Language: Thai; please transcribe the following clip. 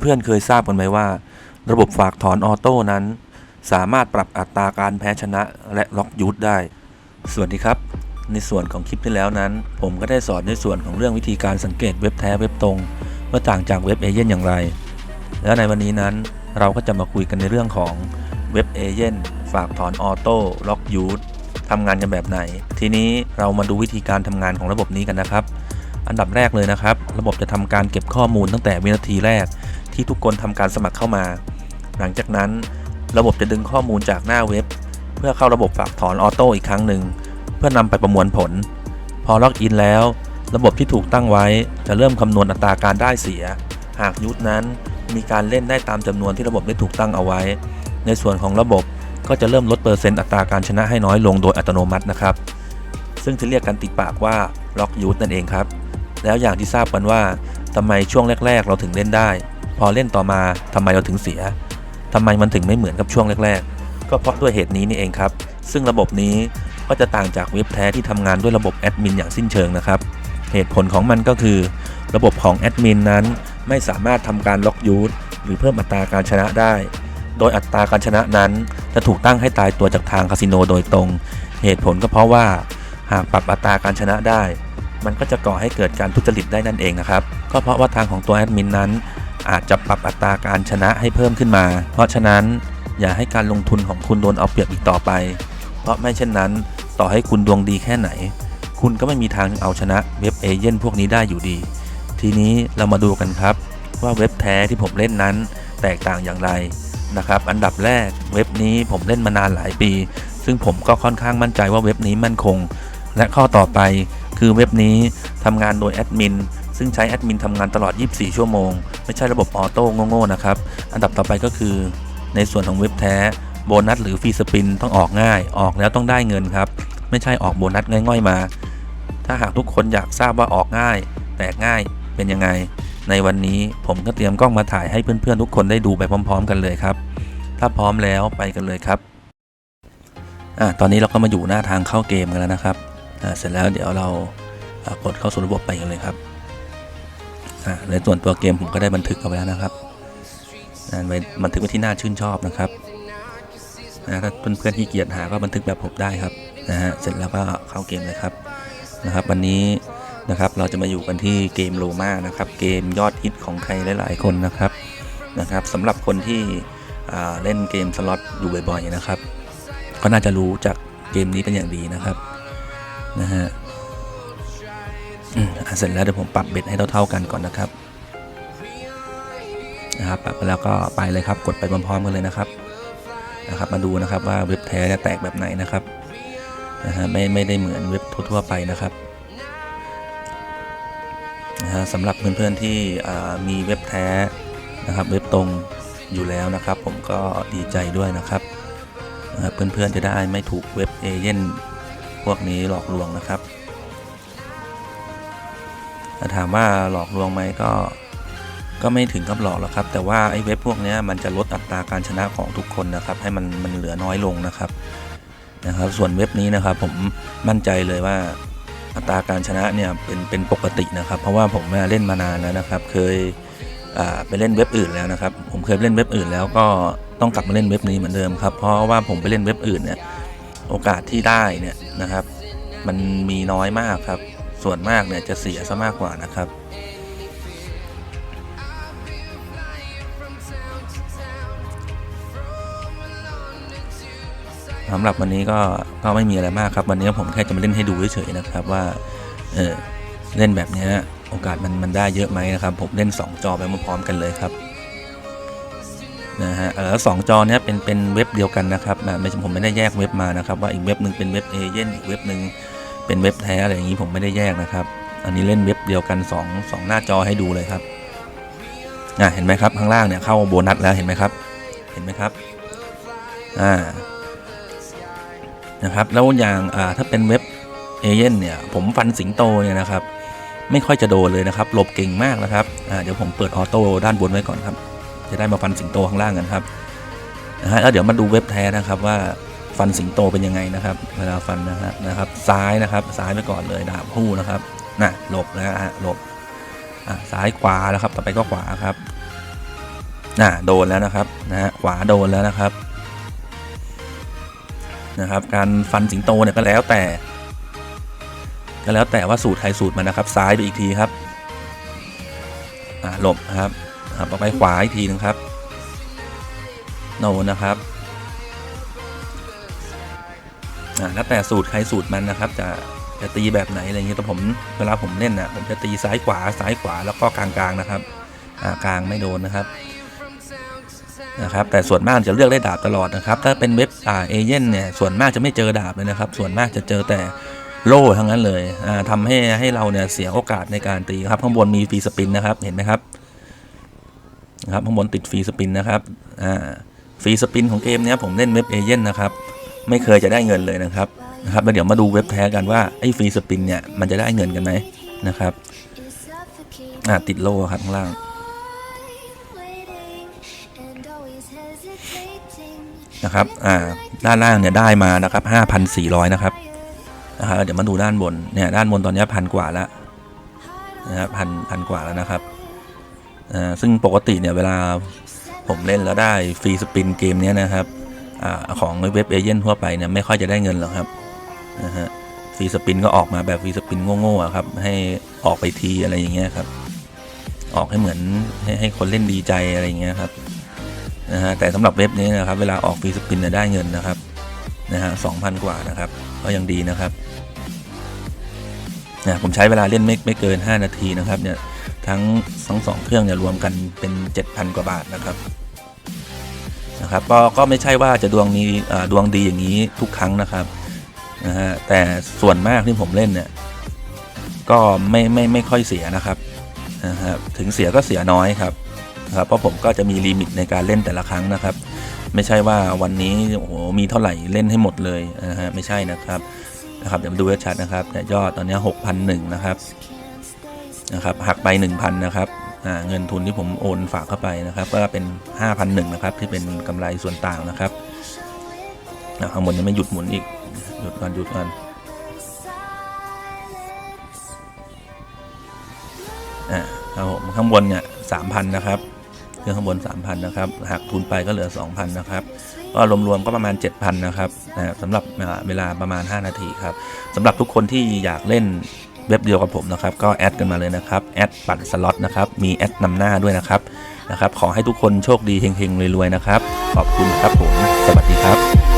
เพื่อนๆเคยทราบกันไหมว่า ระบบฝากถอนออโต้นั้น สามารถปรับอัตราการแพ้ชนะและล็อกยูทได้ สวัสดีครับ ในส่วนของคลิปที่แล้วนั้น ผมก็ได้สอนในส่วนของเรื่องวิธีการสังเกตเว็บแท้เว็บตรงว่าต่างจากเว็บเอเย่นอย่างไร แล้วในวันนี้นั้นเราก็จะมาคุยกันในเรื่องของเว็บเอเย่นฝากถอนออโต้ล็อกยูททำงานกันแบบไหน ทีนี้เรามาดูวิธีการทำงานของระบบนี้กันนะครับ อันดับแรกเลยนะครับ ระบบจะทำการเก็บข้อมูลตั้งแต่วินาทีแรก ที่ทุกคนทำการสมัครเข้ามา หลังจากนั้นระบบจะดึงข้อมูลจากหน้าเว็บ เพื่อเข้าระบบฝากถอนออโต้อีกครั้งหนึ่ง เพื่อนำไปประมวลผล พอล็อกอินแล้ว ระบบที่ถูกตั้งไว้จะเริ่มคำนวณอัตราการได้เสีย หากยูทนั้นมีการเล่นได้ตามจำนวนที่ระบบได้ถูกตั้งเอาไว้ ในส่วนของระบบก็จะเริ่มลดเปอร์เซ็นต์อัตราการชนะให้น้อยลงโดยอัตโนมัตินะครับ ซึ่งจะเรียกกันติดปากว่าล็อกยูทนั่นเองครับ แล้วอย่างที่ทราบกันว่าทำไมช่วงแรก ๆ เราถึงเล่นได้ พอเล่นต่อมาทำไมเราถึงเสียทำไมมันถึงไม่เหมือนกับช่วงแรก ๆ ก็เพราะด้วยเหตุนี้นี่เองครับ ซึ่งระบบนี้ก็จะต่างจากเว็บแท้ที่ทำงานด้วยระบบแอดมินอย่างสิ้นเชิงนะครับ เหตุผลของมันก็คือ ระบบของแอดมินนั้นไม่สามารถทำการล็อกยูทหรือเพิ่มอัตราการชนะได้ โดยอัตราการชนะนั้นจะถูกตั้งให้ตายตัวจากทางคาสิโนโดยตรง เหตุผลก็เพราะว่า หากปรับอัตราการชนะได้ มันก็จะก่อให้เกิดการทุจริตได้นั่นเองนะครับ ก็เพราะว่าทางของตัวแอดมินนั้น อาจจะปรับอัตราการชนะให้เพิ่มขึ้นมา เพราะฉะนั้นอย่าให้การลงทุนของคุณโดนเอาเปรียบอีกต่อไป เพราะไม่เช่นนั้นต่อให้คุณดวงดีแค่ไหน คุณก็ไม่มีทางเอาชนะเว็บเอเย่นพวกนี้ได้อยู่ดี ทีนี้เรามาดูกันครับ ว่าเว็บแท้ที่ผมเล่นนั้นแตกต่างอย่างไรนะครับอันดับแรกเว็บนี้ผมเล่นมานานหลายปี ซึ่งผมก็ค่อนข้างมั่นใจว่าเว็บนี้มั่นคง และข้อต่อไปคือเว็บนี้ทำงานโดยแอดมิน ซึ่งใช้แอดมินทำงานตลอด 24 ชั่วโมง ไม่ใช่ระบบออโต้โง่ๆนะครับ อันดับต่อไปก็คือ ในส่วนของเว็บแท้โบนัสหรือฟรีสปินต้องออกง่าย ออกแล้วต้องได้เงินครับ ไม่ใช่ออกโบนัสง่อยๆมา ถ้าหากทุกคนอยากทราบว่าออกง่าย แตกง่ายเป็นยังไง ในวันนี้ผมก็เตรียมกล้องมาถ่ายให้เพื่อนๆทุกคนได้ดูไปพร้อม ๆ กันเลยครับ ถ้าพร้อมแล้วไปกันเลยครับอะตอนนี้เราก็มาอยู่หน้าทางเข้าเกมกันแล้วนะครับอะเสร็จแล้วเดี๋ยวเรากดเข้าสู่ระบบไปกันเลยครับ อะในส่วนตัวเกมผมก็ได้บันทึกเอาไว้แล้วนะครับอะไว้บันทึกไว้ที่หน้าชื่นชอบนะครับนะถ้าเพื่อนๆที่เกียจหาก็บันทึกแบบผมได้ครับนะฮะเสร็จแล้วก็เข้าเกมเลยครับนะครับ วันนี้นะครับเราจะมาอยู่กันที่เกมโลมานะครับ เกมยอดฮิตของใครหลาย ๆ คนนะครับนะครับสำหรับคนที่เล่นเกมสล็อตอยู่บ่อย ๆ นะครับ ก็น่าจะรู้จากเกมนี้เป็นอย่างดีนะครับนะฮะ อืมอะเสร็จแล้วเดี๋ยวผมปรับเบ็ดให้เท่าๆกันก่อนนะครับนะครับปรับไปแล้วก็ไปเลยครับกดไปพร้อมๆกันเลยนะครับนะครับ มาดูนะครับว่าเว็บแท้จะแตกแบบไหนนะครับนะฮะไม่ไม่ได้เหมือนเว็บทั่วๆไปนะครับนะฮะสำหรับเพื่อนๆที่อ่ามีเว็บแท้นะครับ เว็บตรงอยู่แล้วนะครับ ผมก็ดีใจด้วยนะครับนะครับเพื่อนๆจะได้ไม่ถูกเว็บเอเย่นพวกนี้หลอกลวงนะครับ แต่ถามว่าหลอกลวงไหมก็ ก็ไม่ถึงกับหลอกหรอกครับ แต่ว่าไอ้เว็บพวกนี้มันจะลดอัตราการชนะของทุกคนนะครับ ให้มันมันเหลือน้อยลงนะครับนะครับ ส่วนเว็บนี้นะครับ ผมมั่นใจเลยว่าอัตราการชนะเนี่ยเป็นเป็นปกตินะครับ เพราะว่าผมเล่นมานานแล้วนะครับ เคยไปเล่นเว็บอื่นแล้วนะครับ ผมเคยเล่นเว็บอื่นแล้วก็ต้องกลับมาเล่นเว็บนี้เหมือนเดิมครับ เพราะว่าผมไปเล่นเว็บอื่นเนี่ยโอกาสที่ได้เนี่ยนะครับ มันมีน้อยมากครับ ส่วนมากเนี่ยจะเสียซะมากกว่านะครับ สำหรับวันนี้ก็ก็ไม่มีอะไรมากครับ วันนี้ผมแค่จะมาเล่นให้ดูเฉยๆนะครับว่าเออเล่นแบบเนี้ยโอกาสมันมันได้เยอะไหมนะครับ ผมเล่น 2 จอไปพร้อมกันเลยครับนะฮะแล้วสองจอเนี้ยเป็นเป็นเว็บเดียวกันนะครับนะไม่ใช่ผมไม่ได้แยกเว็บมานะครับ ว่าอีกเว็บหนึ่งเป็นเว็บเอเย่นอีกเว็บหนึ่ง เป็นเว็บแท้อะไรอย่างนี้ผมไม่ได้แยกนะครับ อันนี้เล่นเว็บเดียวกัน2งหน้าจอให้ดูเลยครับอะเห็นไหมครับข้างล่างเนี่ยเข้าโบนัสแล้วเห็นไหมครับ เห็นไหมครับอ่านะครับแล้วอย่างอ่าถ้าเป็นเว็บเอเย่นเนี่ยผมฟันสิงโตเนี่ยนะครับ ไม่ค่อยจะโดนเลยนะครับหลบเก่งมากนะครับอ่าเดี๋ยวผมเปิดออโต้ด้านบนไว้ก่อนครับ จะได้มาฟันสิงโตข้างล่างกันครับนะฮะแล้วเดี๋ยวมาดูเว็บแท้นะครับว่า ฟันสิงโตเป็นยังไงนะครับ เวลาฟันนะฮะนะครับ ซ้ายนะครับ ซ้ายไปก่อนเลยดาบคู่นะครับน่ะหลบนะฮะหลบอะซ้ายขวาแล้วครับ ต่อไปก็ขวาครับน่ะโดนแล้วนะครับนะฮะขวาโดนแล้วนะครับนะครับ การฟันสิงโตเนี่ยก็แล้วแต่ ก็แล้วแต่ว่าสูตรใครสูตรมันนะครับ ซ้ายไปอีกทีครับอ่าหลบครับครับต่อไปขวาอีกทีนึงครับโนนะครับ แล้วแต่สูตรใครสูตรมันนะครับจะจะตีแบบไหนอะไรเงี้ยแต่ผมเวลาผมเล่นนะผมจะตีซ้ายขวาซ้ายขวาแล้วก็กลางๆนะครับกลางไม่โดนนะครับนะครับแต่ส่วนมากจะเลือกได้ดาบตลอดนะครับ ถ้าเป็นเว็บอ่าเอเย่นเนี่ยส่วนมากจะไม่เจอดาบเลยนะครับ ส่วนมากจะเจอแต่โล่ทั้งนั้นเลยอ่าทำให้ให้เราเนี่ยเสียโอกาสในการตีครับ ข้างบนมีฟรีสปินนะครับเห็นไหมครับนะครับข้างบนติดฟรีสปินนะครับอ่าฟรีสปินของเกมเนี้ยผมเล่นเว็บเอเย่นนะครับ ไม่เคยจะได้เงินเลยนะครับนะครับแล้วเดี๋ยวมาดูเว็บแท้กันว่าไอ้ฟรีสปินเนี่ยมันจะได้เงินกันไหมนะครับอ่าติดโล่ครับข้างล่างนะครับอ่าด้านล่างเนี่ยได้มานะครับ5,400นะครับนะครับเดี๋ยวมาดูด้านบนเนี่ยด้านบนตอนนี้พันกว่าแล้วนะครับพันพันกว่าแล้วนะครับอ่าซึ่งปกติเนี่ยเวลาผมเล่นแล้วได้ฟรีสปินเกมเนี้ยนะครับ อของเว็บเอเจนต์ทั่วไปเนี่ยไม่ค่อยจะได้เงินหรอกครับนะฮะฟรีสปินก็ออกมาแบบฟรีสปินโง่ๆครับ ให้ออกไปทีอะไรอย่างเงี้ยครับ ออกให้เหมือนให้ให้คนเล่นดีใจอะไรอย่างเงี้ยครับนะฮะแต่สำหรับเว็บนี้นะครับ เวลาออกฟรีสปินเนี่ยได้เงินนะครับนะฮะสองพันกว่านะครับ ก็ยังดีนะครับนะผมใช้เวลาเล่นไม่ไม่เกิน 5 นาทีนะครับเนี่ยทั้งทั้งสองเครื่องเนี่ยรวมกันเป็น 7,000 กว่าบาทนะครับ นะครับก็ก็ไม่ใช่ว่าจะดวงนี้ดวงดีอย่างนี้ทุกครั้งนะครับนะฮะแต่ส่วนมากที่ผมเล่นเนี่ยก็ไม่ไม่ไม่ค่อยเสียนะครับนะฮะถึงเสียก็เสียน้อยครับนะครับเพราะผมก็จะมีลิมิตในการเล่นแต่ละครั้งนะครับ ไม่ใช่ว่าวันนี้โอ้โหมีเท่าไหร่เล่นให้หมดเลยนะฮะไม่ใช่นะครับนะครับเดี๋ยวมาดูชัดนะครับเนี่ยยอดตอนนี้6,001นะครับนะครับหักไป 1,000 นะครับ เงินทุนที่ผมโอนฝากเข้าไปนะครับ ก็เป็น 5,001นะครับที่เป็นกำไรส่วนต่างนะครับข้างบนยังไม่หยุดหมุนอีกหยุดก่อนหยุดก่อนอ่าครับผมข้างบนเนี่ย3,000นนะครับเครื่องข้างบน 3,000 นะครับหักทุนไปก็เหลือ 2,000 นะครับ ก็รวมๆก็ประมาณ 7,000 นะครับสำหรับเวลาประมาณ 5 นาทีครับสำหรับทุกคนที่อยากเล่น เว็บเดียวกับผมนะครับก็แอดกันมาเลยนะครับแอดปั่นสล็อตนะครับมีแอดนำหน้าด้วยนะครับนะครับ ขอให้ทุกคนโชคดีเฮงๆรวยๆนะครับ ขอบคุณครับผม สวัสดีครับ